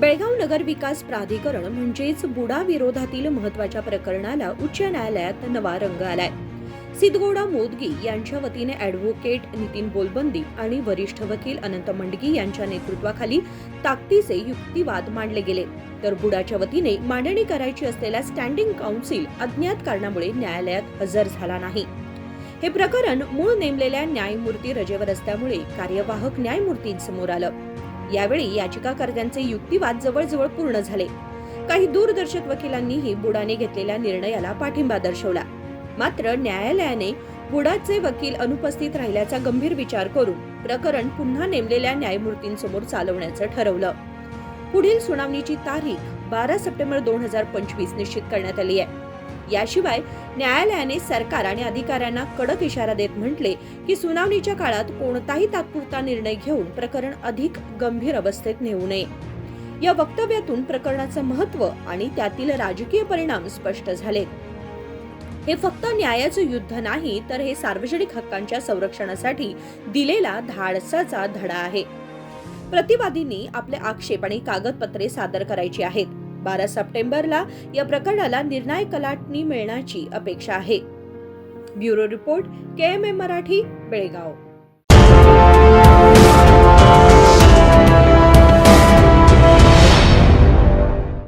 बेळगाव नगर विकास प्राधिकरण म्हणजेच बुडा विरोधातील महत्त्वाच्या प्रकरणाला उच्च न्यायालयात नवा रंग आलाय. सिद्धगोडा मोदगी यांच्या वतीने ॲडव्होकेट नितीन बोलबंदी आणि वरिष्ठ वकील अनंत मंडगी यांच्या नेतृत्वाखाली ताकदीचे युक्तिवाद मांडले गेले. तर बुडाच्या वतीने मांडणी करायची असलेला स्टँडिंग काउन्सिल अज्ञात कारणामुळे न्यायालयात हजर झाला नाही. हे प्रकरण मूळ नेमलेल्या न्यायमूर्ती रजेवर असल्यामुळे कार्यवाहक न्यायमूर्तींसमोर आलं. यावेळी याचिकाकर्त्यांचे युक्तिवाद जवळजवळ पूर्ण झाले. काही दूरदर्शक वकिलांनीही बुडाने घेतलेल्या निर्णयाला पाठिंबा दर्शवला. मात्र न्यायालयाने बुडाचे वकील अनुपस्थित राहिल्याचा गंभीर विचार करून प्रकरण पुन्हा नेमलेल्या न्यायमूर्तींसमोर चालवण्याचं ठरवलं. पुढील सुनावणीची तारीख बारा सप्टेंबर दोन हजार पंचवीस निश्चित करण्यात आली आहे. याशिवाय न्यायालयाने सरकार आणि अधिकाऱ्यांना कडक इशारा देत म्हटले की सुनावणीच्या काळात कोणताही तात्पुरता निर्णय घेऊन प्रकरण अधिक गंभीर अवस्थेत नेऊ नये. या वक्तव्यातून प्रकरणाचं महत्त्व आणि त्यातील राजकीय परिणाम स्पष्ट झालेत हे फक्त न्यायाचं युद्ध नाही तर हे सार्वजनिक हक्कांच्या संरक्षणासाठी दिलेला धाडसाचा धडा आहे. प्रतिवादींनी आपले आक्षेप आणि कागदपत्रे सादर करायची आहेत. बारा सप्टेंबरला या प्रकरणाला निर्णायक कलाटणी मिळण्याची अपेक्षा आहे. Bureau report K M M Marathi Belgaum.